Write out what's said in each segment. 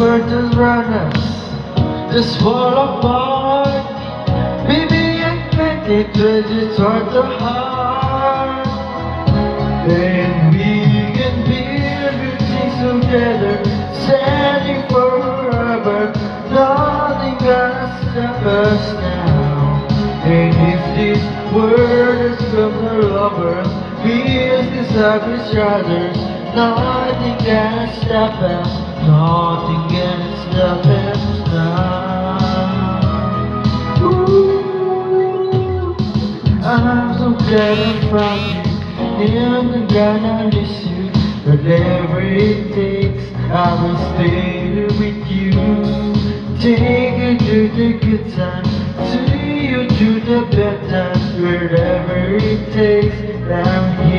world just run us, just fall apart. Baby, I can't it just toward the heart. And we can good things together, standing forever. Nothing gonna stop us now. And if this world is gonna love us, we is love each other. Nothing can stop us, nothing can stop us now. Ooh, I'm so glad from you, never gonna miss you. Whatever it takes, I will stay with you. Take you to the good times, see you to the bad times. Wherever it takes, I'm here.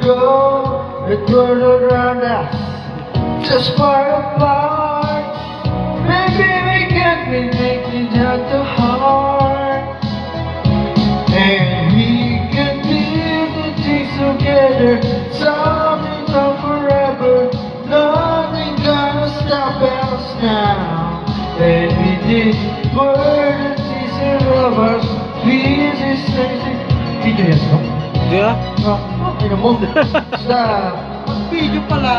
Go. The world around us just far apart. Maybe we can be making heart to heart. And we can build the things together. Something from forever. Nothing gonna stop us now. With this world is of us. This is crazy. Video yan, Hindi. Oh, okay na mo. Sa video pala.